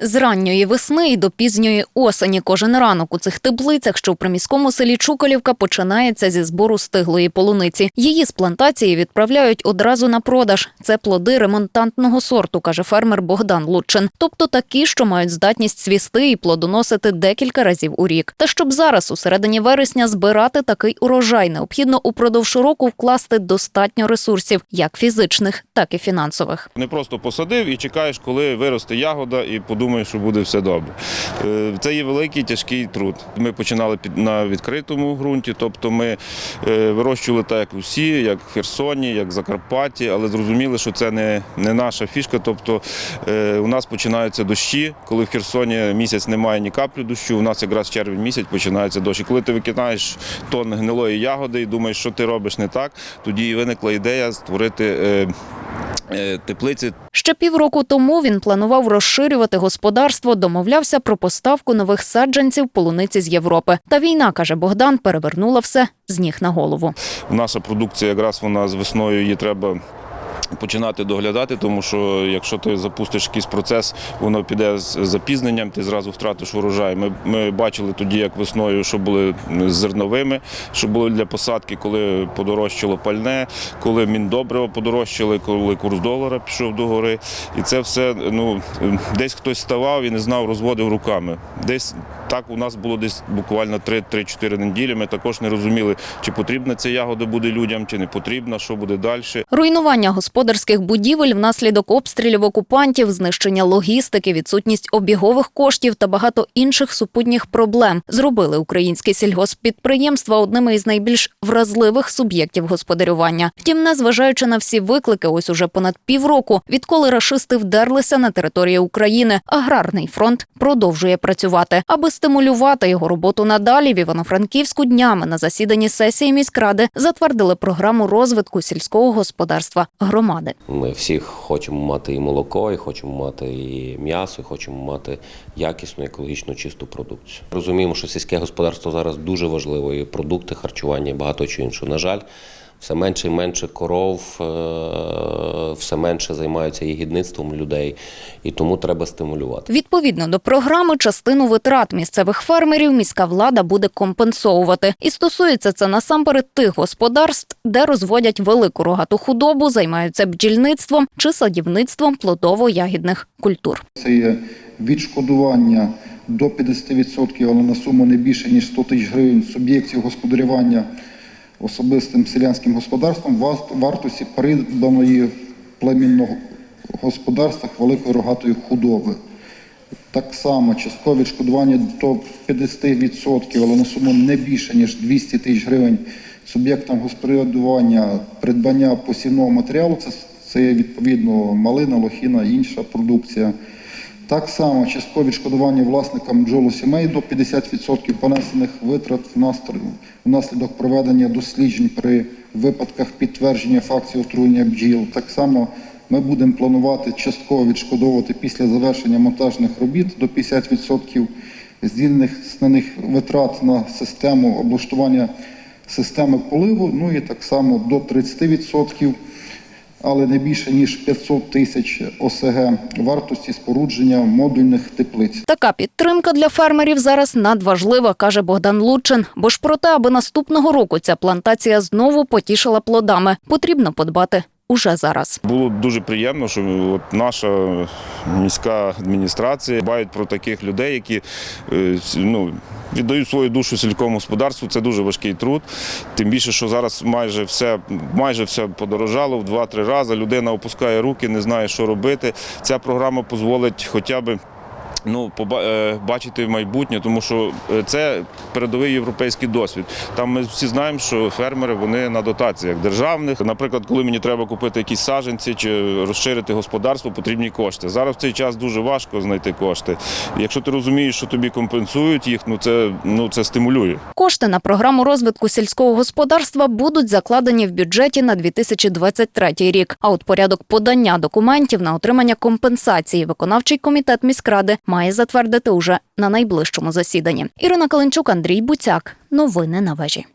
З ранньої весни і до пізньої осені кожен ранок у цих теплицях, що в приміському селі Чукалівка, починається зі збору стиглої полуниці. Її з плантації відправляють одразу на продаж. Це плоди ремонтантного сорту, каже фермер Богдан Лутчин. Тобто такі, що мають здатність цвісти і плодоносити декілька разів у рік. Та щоб зараз, у середині вересня, збирати такий урожай, необхідно упродовж року вкласти достатньо ресурсів, як фізичних, так і фінансових. Не просто посадив і чекаєш, коли виросте ягода, і подумаєш, що буде все добре. Е, Це є великий тяжкий труд. Ми починали на відкритому ґрунті, тобто ми е, вирощували так, як усі, як в Херсоні, як в Закарпатті, але зрозуміли, що це не, не наша фішка. Тобто е, у нас починаються дощі, коли в Херсоні місяць немає ні каплі дощу. У нас якраз червень місяць починається дощ. І коли ти викидаєш тонн гнилої ягоди і думаєш, що ти робиш не так, тоді і виникла ідея створити. Е, Теплиці Ще півроку тому він планував розширювати господарство, домовлявся про поставку нових саджанців полуниці з Європи. Та війна, каже Богдан, перевернула все з ніг на голову. наша продукція, якраз вона з весною її треба. Починати доглядати, тому що якщо ти запустиш якийсь процес, воно піде з запізненням, ти зразу втратиш урожай. Ми, ми бачили тоді, як весною, що були з зерновими, що були для посадки, коли подорожчало пальне, коли міндобриво подорожчали, коли курс долара пішов до гори. І це все ну десь хтось ставав і не знав, розводив руками. Десь так у нас було десь буквально 3-4 неділі. Ми також не розуміли, чи потрібна ця ягода буде людям, чи не потрібна, що буде далі. Руйнування господарських будівель внаслідок обстрілів окупантів, знищення логістики, відсутність обігових коштів та багато інших супутніх проблем зробили українські сільгосппідприємства одними із найбільш вразливих суб'єктів господарювання. Втім, незважаючи на всі виклики, ось уже понад півроку, відколи рашисти вдерлися на територію України, аграрний фронт продовжує працювати, аби стимулювати його роботу надалі. В Івано-Франківську днями на засіданні сесії міськради затвердили програму розвитку сільського господарства громади. Ми всі хочемо мати і молоко, і хочемо мати і м'ясо, і хочемо мати якісну, екологічно чисту продукцію. Розуміємо, що сільське господарство зараз дуже важливо, і продукти харчування, і багато чого іншого. На жаль, все менше і менше коров, е, все менше займаються єгідництвом людей, і тому треба стимулювати. Відповідно до програми, частину витрат місцевих фермерів міська влада буде компенсовувати. І стосується це насамперед тих господарств, де розводять велику рогату худобу, займаються бджільництвом чи садівництвом плодово-ягідних культур. Це є відшкодування до 50%, але на суму не більше ніж 100 тисяч гривень суб'єктів господарювання особистим селянським господарством вартості придбаної племінного господарства великої рогатої худоби. Так само часткове відшкодування до 50%, але на суму не більше ніж 200 тисяч гривень суб'єктам господарювання придбання посівного матеріалу. Це, це відповідно малина, лохіна, інша продукція. Так само часткове відшкодування власникам бджолосімей до 50% понесених витрат внаслідок- проведення досліджень при випадках підтвердження фактів отруєння бджіл. Так само ми будемо планувати частково відшкодовувати після завершення монтажних робіт до 50% здійснених з витрат на систему облаштування системи поливу, ну і так само до 30% але не більше ніж 500 тисяч ОСГ вартості спорудження модульних теплиць. Така підтримка для фермерів зараз надважлива, каже Богдан Лучин. Бо ж про те, аби наступного року ця плантація знову потішила плодами, потрібно подбати уже зараз. Було дуже приємно, що от наша міська адміністрація дбають про таких людей, які е, ну, віддають свою душу сільському господарству. Це дуже важкий труд. Тим більше, що зараз майже все, майже все подорожало в 2-3 рази. Людина опускає руки, не знає, що робити. Ця програма дозволить хоча б. Ну, е, бачити майбутнє, тому що е, це передовий європейський досвід. Там ми всі знаємо, що фермери вони на дотаціях державних. Наприклад, коли мені треба купити якісь саджанці чи розширити господарство, потрібні кошти. Зараз в цей час дуже важко знайти кошти. Якщо ти розумієш, що тобі компенсують їх, ну це ну це стимулює. Кошти на програму розвитку сільського господарства будуть закладені в бюджеті на 2023 рік. А от порядок подання документів на отримання компенсації виконавчий комітет міськради має затвердити уже на найближчому засіданні. Ірина Каленчук, Андрій Буцяк. Новини на вежі.